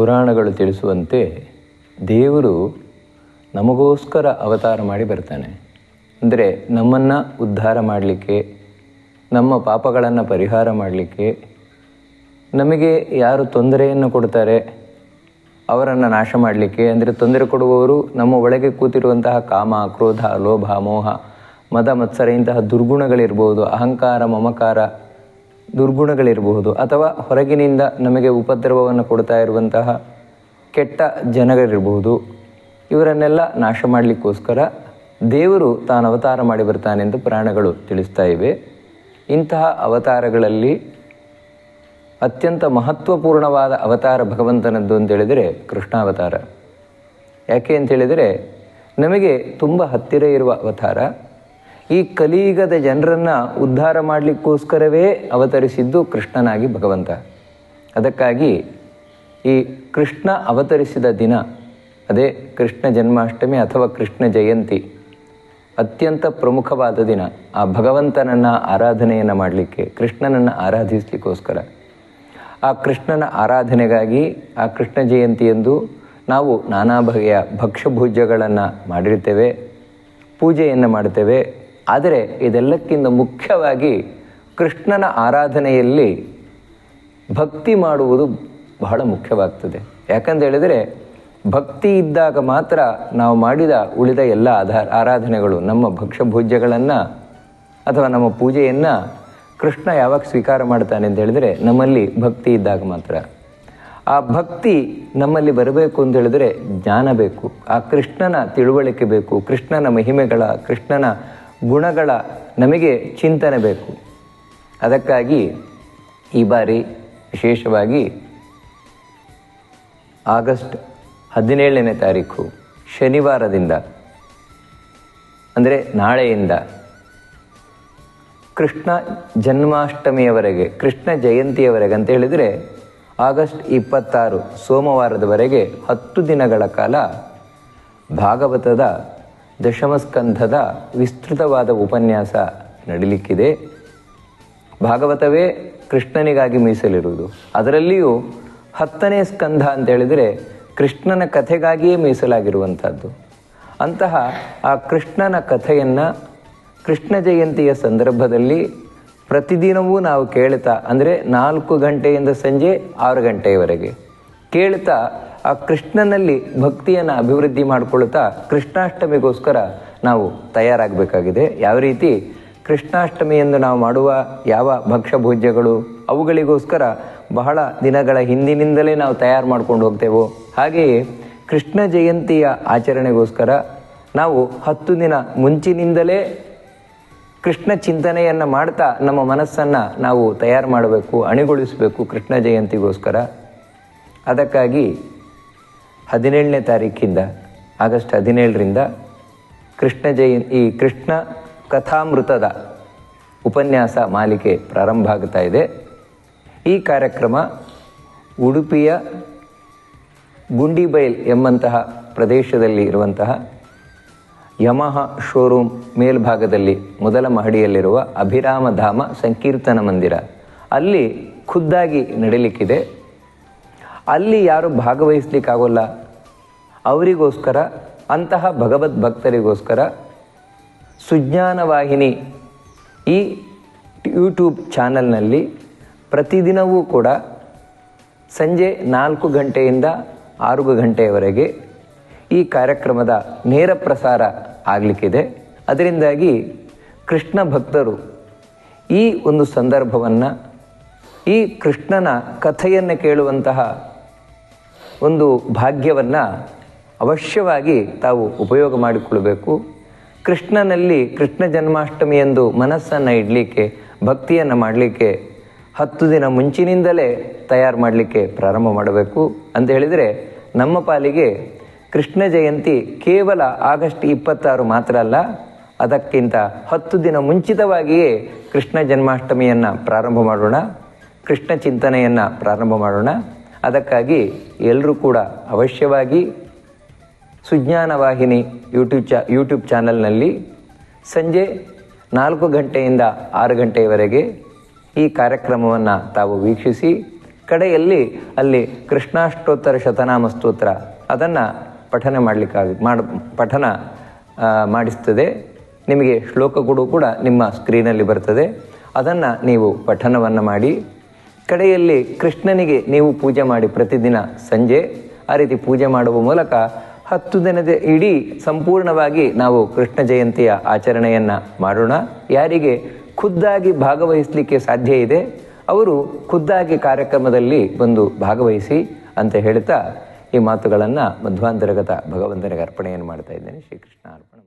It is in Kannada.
ಪುರಾಣಗಳು ತಿಳಿಸುವಂತೆ ದೇವರು ನಮಗೋಸ್ಕರ ಅವತಾರ ಮಾಡಿ ಬರ್ತಾನೆ. ಅಂದರೆ ನಮ್ಮನ್ನು ಉದ್ಧಾರ ಮಾಡಲಿಕ್ಕೆ, ನಮ್ಮ ಪಾಪಗಳನ್ನು ಪರಿಹಾರ ಮಾಡಲಿಕ್ಕೆ ನಮಗೆ ಯಾರು ತೊಂದರೆಯನ್ನು ಕೊಡ್ತಾರೆ, ಅವರನ್ನು ನಾಶ ಮಾಡಲಿಕ್ಕೆ, ಅಂದರೆ ತೊಂದರೆ ಕೊಡುವವರು ನಮ್ಮ ಒಳಗೆ ಕೂತಿರುವಂತಹ ಕಾಮ, ಕ್ರೋಧ, ಲೋಭ, ಮೋಹ, ಮದ, ಮತ್ಸರ, ಇಂತಹ ದುರ್ಗುಣಗಳಿರ್ಬೋದು, ಅಹಂಕಾರ, ಮಮಕಾರ ದುರ್ಗುಣಗಳಿರಬಹುದು ಅಥವಾ ಹೊರಗಿನಿಂದ ನಮಗೆ ಉಪದ್ರವವನ್ನು ಕೊಡ್ತಾ ಇರುವಂತಹ ಕೆಟ್ಟ ಜನಗಳಿರಬಹುದು. ಇವರನ್ನೆಲ್ಲ ನಾಶ ಮಾಡಲಿಕ್ಕೋಸ್ಕರ ದೇವರು ತಾನು ಅವತಾರ ಮಾಡಿ ಬರ್ತಾನೆ ಎಂದು ಪುರಾಣಗಳು ತಿಳಿಸ್ತಾ ಇವೆ. ಇಂತಹ ಅವತಾರಗಳಲ್ಲಿ ಅತ್ಯಂತ ಮಹತ್ವಪೂರ್ಣವಾದ ಅವತಾರ ಭಗವಂತನದ್ದು ಅಂತ ಹೇಳಿದರೆ ಕೃಷ್ಣಾವತಾರ. ಯಾಕೆ ಅಂತ ಹೇಳಿದರೆ, ನಮಗೆ ತುಂಬ ಹತ್ತಿರ ಇರುವ ಅವತಾರ ಈ ಕಲಿಯುಗದ ಜನರನ್ನು ಉದ್ಧಾರ ಮಾಡಲಿಕ್ಕೋಸ್ಕರವೇ ಅವತರಿಸಿದ್ದು ಕೃಷ್ಣನಾಗಿ ಭಗವಂತ. ಅದಕ್ಕಾಗಿ ಈ ಕೃಷ್ಣ ಅವತರಿಸಿದ ದಿನ, ಅದೇ ಕೃಷ್ಣ ಜನ್ಮಾಷ್ಟಮಿ ಅಥವಾ ಕೃಷ್ಣ ಜಯಂತಿ, ಅತ್ಯಂತ ಪ್ರಮುಖವಾದ ದಿನ. ಆ ಭಗವಂತನನ್ನು ಆರಾಧನೆಯನ್ನು ಮಾಡಲಿಕ್ಕೆ, ಕೃಷ್ಣನನ್ನು ಆರಾಧಿಸಲಿಕ್ಕೋಸ್ಕರ. ಆ ಕೃಷ್ಣನ ಆರಾಧನೆಗಾಗಿ, ಆ ಕೃಷ್ಣ ಜಯಂತಿಯಂದು ನಾವು ನಾನಾ ಬಗೆಯ ಭಕ್ಷ್ಯಭೂಜ್ಯಗಳನ್ನು ಮಾಡಿರ್ತೇವೆ, ಪೂಜೆಯನ್ನು ಮಾಡ್ತೇವೆ. ಆದರೆ ಇದೆಲ್ಲಕ್ಕಿಂತ ಮುಖ್ಯವಾಗಿ ಕೃಷ್ಣನ ಆರಾಧನೆಯಲ್ಲಿ ಭಕ್ತಿ ಮಾಡುವುದು ಬಹಳ ಮುಖ್ಯವಾಗ್ತದೆ. ಯಾಕಂತ ಹೇಳಿದರೆ ಭಕ್ತಿ ಇದ್ದಾಗ ಮಾತ್ರ ನಾವು ಮಾಡಿದ ಉಳಿದ ಎಲ್ಲ ಆಧಾರ ಆರಾಧನೆಗಳು, ನಮ್ಮ ಭಕ್ಷ್ಯಭೋಜ್ಯಗಳನ್ನು ಅಥವಾ ನಮ್ಮ ಪೂಜೆಯನ್ನು ಕೃಷ್ಣ ಯಾವಾಗ ಸ್ವೀಕಾರ ಮಾಡ್ತಾನೆ ಅಂತ ಹೇಳಿದರೆ ನಮ್ಮಲ್ಲಿ ಭಕ್ತಿ ಇದ್ದಾಗ ಮಾತ್ರ. ಆ ಭಕ್ತಿ ನಮ್ಮಲ್ಲಿ ಬರಬೇಕು ಅಂತ ಹೇಳಿದ್ರೆ ಜ್ಞಾನ ಬೇಕು. ಆ ಕೃಷ್ಣನ ತಿಳುವಳಿಕೆ ಬೇಕು, ಕೃಷ್ಣನ ಮಹಿಮೆಗಳ, ಕೃಷ್ಣನ ಗುಣಗಳ ನಮಗೆ ಚಿಂತನೆ ಬೇಕು. ಅದಕ್ಕಾಗಿ ಈ ಬಾರಿ ವಿಶೇಷವಾಗಿ ಆಗಸ್ಟ್ ಹದಿನೇಳನೇ ತಾರೀಕು ಶನಿವಾರದಿಂದ, ಅಂದರೆ ನಾಳೆಯಿಂದ ಕೃಷ್ಣ ಜನ್ಮಾಷ್ಟಮಿಯವರೆಗೆ, ಕೃಷ್ಣ ಜಯಂತಿಯವರೆಗೆ ಅಂತ ಹೇಳಿದರೆ ಆಗಸ್ಟ್ ಇಪ್ಪತ್ತಾರು ಸೋಮವಾರದವರೆಗೆ ಹತ್ತು ದಿನಗಳ ಕಾಲ ಭಾಗವತದ ದಶಮಸ್ಕಂಧದ ವಿಸ್ತೃತವಾದ ಉಪನ್ಯಾಸ ನಡೀಲಿಕ್ಕಿದೆ. ಭಾಗವತವೇ ಕೃಷ್ಣನಿಗಾಗಿ ಮೀಸಲಿರುವುದು. ಅದರಲ್ಲಿಯೂ ಹತ್ತನೇ ಸ್ಕಂಧ ಅಂತ ಹೇಳಿದರೆ ಕೃಷ್ಣನ ಕಥೆಗಾಗಿಯೇ ಮೀಸಲಾಗಿರುವಂಥದ್ದು. ಅಂತಹ ಆ ಕೃಷ್ಣನ ಕಥೆಯನ್ನು ಕೃಷ್ಣ ಜಯಂತಿಯ ಸಂದರ್ಭದಲ್ಲಿ ಪ್ರತಿದಿನವೂ ನಾವು ಕೇಳ್ತಾ ಅಂದರೆ ನಾಲ್ಕು ಗಂಟೆಯಿಂದ ಸಂಜೆ ಆರು ಗಂಟೆಯವರೆಗೆ ಕೇಳ್ತಾ ಆ ಕೃಷ್ಣನಲ್ಲಿ ಭಕ್ತಿಯನ್ನು ಅಭಿವೃದ್ಧಿ ಮಾಡಿಕೊಳ್ತಾ ಕೃಷ್ಣಾಷ್ಟಮಿಗೋಸ್ಕರ ನಾವು ತಯಾರಾಗಬೇಕಾಗಿದೆ. ಯಾವ ರೀತಿ? ಕೃಷ್ಣಾಷ್ಟಮಿಯಂದು ನಾವು ಮಾಡುವ ಯಾವ ಭಕ್ಷ್ಯಭೋಜ್ಯಗಳು ಅವುಗಳಿಗೋಸ್ಕರ ಬಹಳ ದಿನಗಳ ಹಿಂದಿನಿಂದಲೇ ನಾವು ತಯಾರು ಮಾಡ್ಕೊಂಡು ಹೋಗ್ತೇವೋ? ಹಾಗೆಯೇ ಕೃಷ್ಣ ಜಯಂತಿಯ ಆಚರಣೆಗೋಸ್ಕರ ನಾವು ಹತ್ತು ದಿನ ಮುಂಚಿನಿಂದಲೇ ಕೃಷ್ಣ ಚಿಂತನೆಯನ್ನು ಮಾಡ್ತಾ ನಮ್ಮ ಮನಸ್ಸನ್ನು ನಾವು ತಯಾರು ಮಾಡಬೇಕು, ಅಣಿಗೊಳಿಸಬೇಕು ಕೃಷ್ಣ ಜಯಂತಿಗೋಸ್ಕರ. ಅದಕ್ಕಾಗಿ ಹದಿನೇಳನೇ ತಾರೀಕಿಂದ, ಆಗಸ್ಟ್ ಹದಿನೇಳರಿಂದ ಕೃಷ್ಣ ಜಯಂ, ಈ ಕೃಷ್ಣ ಕಥಾಮೃತದ ಉಪನ್ಯಾಸ ಮಾಲಿಕೆ ಪ್ರಾರಂಭ ಆಗ್ತಾ ಇದೆ. ಈ ಕಾರ್ಯಕ್ರಮ ಉಡುಪಿಯ ಗುಂಡಿಬೈಲ್ ಎಂಬಂತಹ ಪ್ರದೇಶದಲ್ಲಿ ಇರುವಂತಹ ಯಮಹ ಶೋರೂಮ್ ಮೇಲ್ಭಾಗದಲ್ಲಿ ಮೊದಲ ಮಹಡಿಯಲ್ಲಿರುವ ಅಭಿರಾಮಧಾಮ ಸಂಕೀರ್ತನ ಮಂದಿರ. ಅಲ್ಲಿ ಖುದ್ದಾಗಿ ನಡೀಲಿಕ್ಕಿದೆ. ಅಲ್ಲಿ ಯಾರು ಭಾಗವಹಿಸ್ಲಿಕ್ಕಾಗೋಲ್ಲ. ಅವರಿಗೋಸ್ಕರ, ಅಂತಹ ಭಗವದ್ ಭಕ್ತರಿಗೋಸ್ಕರ ಸುಜ್ಞಾನ ವಾಹಿನಿ ಈ ಯೂಟ್ಯೂಬ್ ಚಾನಲ್ನಲ್ಲಿ ಪ್ರತಿದಿನವೂ ಕೂಡ ಸಂಜೆ ನಾಲ್ಕು ಗಂಟೆಯಿಂದ ಆರು ಗಂಟೆಯವರೆಗೆ ಈ ಕಾರ್ಯಕ್ರಮದ ನೇರ ಪ್ರಸಾರ ಆಗಲಿಕ್ಕಿದೆ. ಅದರಿಂದಾಗಿ ಕೃಷ್ಣ ಭಕ್ತರು ಈ ಒಂದು ಸಂದರ್ಭವನ್ನು ಈ ಕೃಷ್ಣನ ಕಥೆಯನ್ನು ಕೇಳುವಂತಹ ಒಂದು ಭಾಗ್ಯವನ್ನು ಅವಶ್ಯವಾಗಿ ತಾವು ಉಪಯೋಗ ಮಾಡಿಕೊಳ್ಳಬೇಕು. ಕೃಷ್ಣನಲ್ಲಿ ಕೃಷ್ಣ ಜನ್ಮಾಷ್ಟಮಿಯಂದು ಮನಸ್ಸನ್ನು ಇಡಲಿಕ್ಕೆ, ಭಕ್ತಿಯನ್ನು ಮಾಡಲಿಕ್ಕೆ, ಹತ್ತು ದಿನ ಮುಂಚಿನಿಂದಲೇ ತಯಾರು ಮಾಡಲಿಕ್ಕೆ ಪ್ರಾರಂಭ ಮಾಡಬೇಕು. ಅಂತ ಹೇಳಿದರೆ ನಮ್ಮ ಪಾಲಿಗೆ ಕೃಷ್ಣ ಜಯಂತಿ ಕೇವಲ ಆಗಸ್ಟ್ ಇಪ್ಪತ್ತಾರು ಮಾತ್ರ ಅಲ್ಲ, ಅದಕ್ಕಿಂತ ಹತ್ತು ದಿನ ಮುಂಚಿತವಾಗಿಯೇ ಕೃಷ್ಣ ಜನ್ಮಾಷ್ಟಮಿಯನ್ನು ಪ್ರಾರಂಭ ಮಾಡೋಣ. ಕೃಷ್ಣ ಚಿಂತನೆಯನ್ನು ಪ್ರಾರಂಭ ಮಾಡೋಣ. ಅದಕ್ಕಾಗಿ ಎಲ್ಲರೂ ಕೂಡ ಅವಶ್ಯವಾಗಿ ಸುಜ್ಞಾನ ವಾಹಿನಿ ಯೂಟ್ಯೂಬ್ ಚಾ, ಯೂಟ್ಯೂಬ್ ಚಾನಲ್ನಲ್ಲಿ ಸಂಜೆ ನಾಲ್ಕು ಗಂಟೆಯಿಂದ ಆರು ಗಂಟೆಯವರೆಗೆ ಈ ಕಾರ್ಯಕ್ರಮವನ್ನು ತಾವು ವೀಕ್ಷಿಸಿ, ಕಡೆಯಲ್ಲಿ ಅಲ್ಲಿ ಕೃಷ್ಣಾಷ್ಟೋತ್ತರ ಶತನಾಮ ಸ್ತೋತ್ರ ಅದನ್ನು ಪಠನೆ ಮಾಡಲಿಕ್ಕಾಗ ಮಾಡ, ಪಠನ ಮಾಡಿಸ್ತದೆ. ನಿಮಗೆ ಶ್ಲೋಕಗಳು ಕೂಡ ನಿಮ್ಮ ಸ್ಕ್ರೀನಲ್ಲಿ ಬರ್ತದೆ. ಅದನ್ನು ನೀವು ಪಠನವನ್ನು ಮಾಡಿ ಕಡೆಯಲ್ಲಿ ಕೃಷ್ಣನಿಗೆ ನೀವು ಪೂಜೆ ಮಾಡಿ ಪ್ರತಿದಿನ ಸಂಜೆ, ಆ ರೀತಿ ಪೂಜೆ ಮಾಡುವ ಮೂಲಕ ಹತ್ತು ದಿನದ ಇಡೀ ಸಂಪೂರ್ಣವಾಗಿ ನಾವು ಕೃಷ್ಣ ಜಯಂತಿಯ ಆಚರಣೆಯನ್ನು ಮಾಡೋಣ. ಯಾರಿಗೆ ಖುದ್ದಾಗಿ ಭಾಗವಹಿಸಲಿಕ್ಕೆ ಸಾಧ್ಯ ಇದೆ, ಅವರು ಖುದ್ದಾಗಿ ಕಾರ್ಯಕ್ರಮದಲ್ಲಿ ಬಂದು ಭಾಗವಹಿಸಿ ಅಂತ ಹೇಳ್ತಾ ಈ ಮಾತುಗಳನ್ನು ಮಧ್ವಾಂತರ್ಗತ ಭಗವಂತನಿಗೆ ಅರ್ಪಣೆಯನ್ನು ಮಾಡ್ತಾ ಇದ್ದೇನೆ. ಶ್ರೀಕೃಷ್ಣ ಅರ್ಪಣೆ.